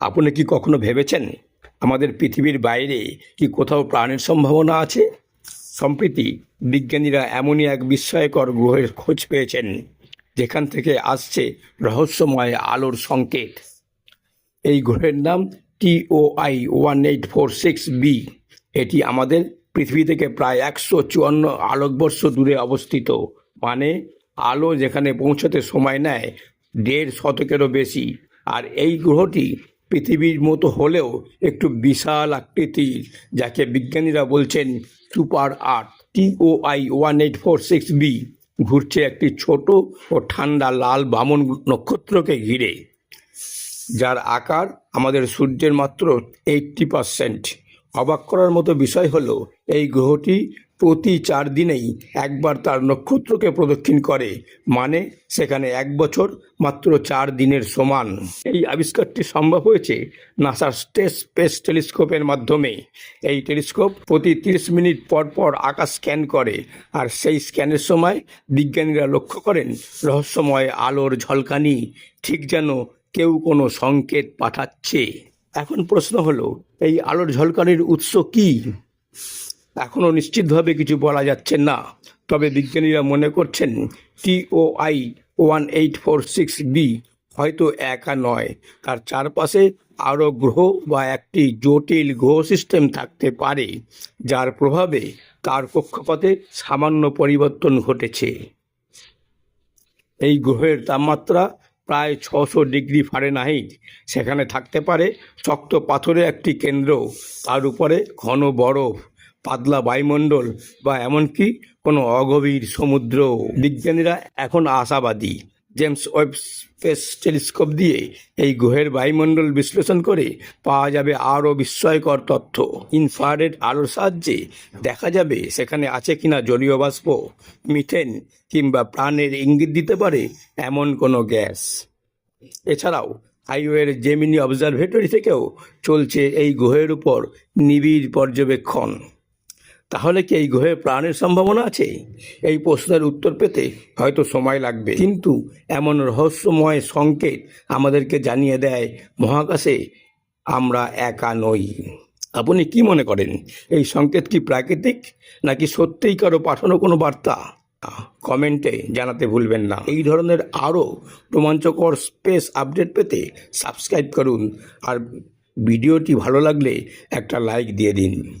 আপনি কি কখনো ভেবেছেন আমাদের পৃথিবীর বাইরে কি কোথাও প্রাণের সম্ভাবনা আছে? সম্প্রতি বিজ্ঞানীরা এমনই এক বিস্ময়কর গ্রহের খোঁজ পেয়েছেন, যেখান থেকে আসছে রহস্যময় আলোর সংকেত। এই গ্রহের নাম TOI one eight four six B. এটি আমাদের পৃথিবী থেকে প্রায় একশো চুয়ান্ন আলোকবর্ষ দূরে অবস্থিত মানে আলো যেখানে পৌঁছতে সময় নেয় দেড় শতকেরও বেশি। আর এই গ্রহটি পৃথিবীর মতো হলেও একটু বিশাল আকৃতির, যাকে বিজ্ঞানীরা বলছেন super earth TOI one eight four six B, ঘুরছে একটি ছোট ও ঠান্ডা লাল বামন নক্ষত্রকে ঘিরে, যার আকার আমাদের সূর্যের মাত্র এইট্টি পারসেন্ট। অবাক করার মতো বিষয় হলো, এই গ্রহটি প্রতি চার দিনেই একবার তার নক্ষত্রকে প্রদক্ষিণ করে। মানে সেখানে এক বছর মাত্র চার দিনের সমান। এই আবিষ্কারটি সম্ভব হয়েছে নাসার স্টেস স্পেস টেলিস্কোপের মাধ্যমে। এই টেলিস্কোপ প্রতি তিরিশ মিনিট পর পর আকাশ স্ক্যান করে আর সেই স্ক্যানের সময় বিজ্ঞানীরা লক্ষ্য করেন, রহস্যময় আলোর ঝলকানি ঠিক যেন কেউ কোনো সংকেত পাঠাচ্ছে। এখন প্রশ্ন হলো, এই আলোর ঝলকানির উৎস কি? এখনও নিশ্চিতভাবে কিছু বলা যাচ্ছে না। তবে বিজ্ঞানীরা মনে করছেন TOI one eight four six B হয়তো একা নয়। তার চারপাশে আরও গ্রহ বা একটি জটিল গ্রহ সিস্টেম থাকতে পারে, যার প্রভাবে তার কক্ষপথে সামান্য পরিবর্তন ঘটেছে। এই গ্রহের তাপমাত্রা প্রায় ছশো ডিগ্রি ফারেনহাইট। সেখানে থাকতে পারে শক্ত পাথরের একটি কেন্দ্র। তার উপরে ঘন বরফ। পাতলা বায়ুমণ্ডল বা এমনকি কোনো অগভীর সমুদ্র। বিজ্ঞানীরা এখন আশাবাদী। জেমস ওয়েব স্পেস টেলিস্কোপ দিয়ে এই গ্রহের বায়ুমণ্ডল বিশ্লেষণ করে পাওয়া যাবে আরও বিস্ময়কর তথ্য। ইনফ্রারেড আলোর সাহায্যে দেখা যাবে সেখানে আছে কিনা জলীয় বাষ্প, মিথেন কিংবা প্রাণের ইঙ্গিত দিতে পারে এমন কোনো গ্যাস। এছাড়াও হাইওয়ের জেমিনি অবজারভেটরি থেকেও চলছে এই গ্রহের উপর নিবিড় পর্যবেক্ষণ। তাহলে কি এই গ্রহে প্রাণের সম্ভাবনা আছে? এই প্রশ্নের উত্তর পেতে হয়তো সময় লাগবে। কিন্তু এমন রহস্যময় সংকেত আমাদেরকে জানিয়ে দেয় মহাকাশে আমরা একা নই। আপনি কি মনে করেন? এই সংকেত কি প্রাকৃতিক নাকি সত্যিই কারও পাঠানো কোনো বার্তা? কমেন্টে জানাতে ভুলবেন না। এই ধরনের আরও রোমাঞ্চকর স্পেস আপডেট পেতে সাবস্ক্রাইব করুন। আর ভিডিওটি ভালো লাগলে একটা লাইক দিয়ে দিন।